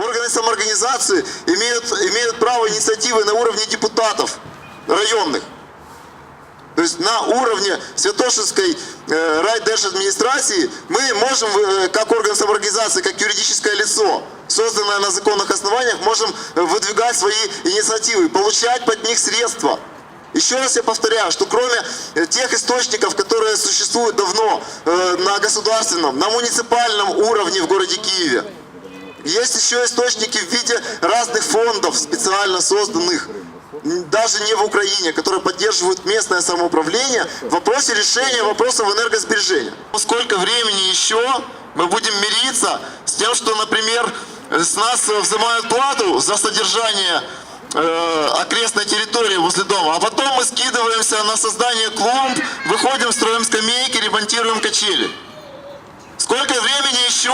Органы самоорганизации имеют, имеют право инициативы на уровне депутатов районных. То есть на уровне Святошинской э, райдержадминистрации мы можем, э, как орган самоорганизации, как юридическое лицо, созданное на законных основаниях, можем э, выдвигать свои инициативы, получать под них средства. Еще раз я повторяю, что кроме э, тех источников, которые существуют давно на государственном, на муниципальном уровне в городе Киеве, есть еще источники в виде разных фондов, специально созданных, даже не в Украине, которые поддерживают местное самоуправление в вопросе решения вопросов энергосбережения. Сколько времени еще мы будем мириться с тем, что, например, с нас взимают плату за содержание э, окрестной территории возле дома, а потом мы скидываемся на создание клумб, выходим, строим скамейки, ремонтируем качели. Сколько времени еще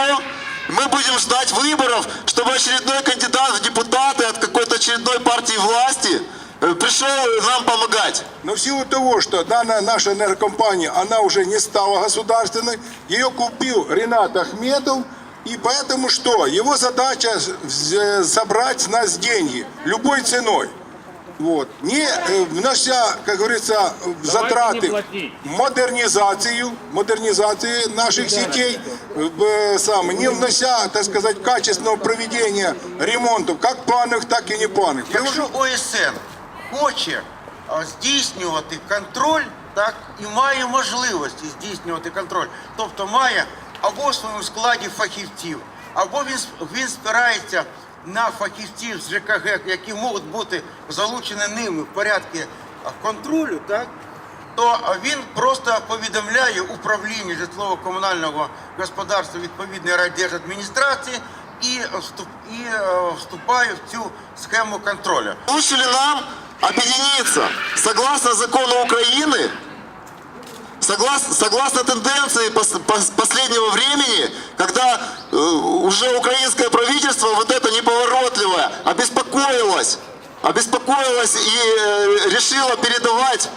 мы будем ждать выборов, чтобы очередной кандидат в депутаты от какой-то очередной партии власти э, пришел нам помогать? Но в силу того, что данная наша энергокомпания, она уже не стала государственной, ее купил Ренат Ахметов, и поэтому что? Его задача забрать с нас деньги любой ценой. Вот. Не э, внося, как говорится, в затраты платить. модернизацию, модернизации наших сетей, в, э, сам, не внося, так сказать, качественного проведения ремонтов, как плановых, так і не планових. Якщо ОСН хоче а, здійснювати контроль, так і має можливості здійснювати контроль, тобто має або в своєму складі фахівців, або він, с- він спирається на фахівців з ЖКГ, які можуть бути залучені ними в порядку контролю, так то він просто повідомляє управлінню житлово-комунального господарства відповідної райдержадміністрації і, е, вступає в цю схему контролю. Лучше ли нам объединиться согласно закону Украины, согласно, согласно тенденции пос- пос- последнего времени, когда э, уже украинское правительство вот это неповоротливое обеспокоилось, обеспокоилось и э, решило передавать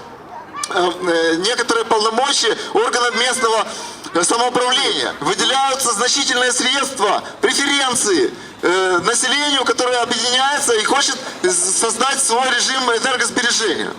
э, э, некоторые полномочия органам местного э, самоуправления. Выделяются значительные средства, преференции э, населению, которое объединяется и хочет создать свой режим энергосбережения.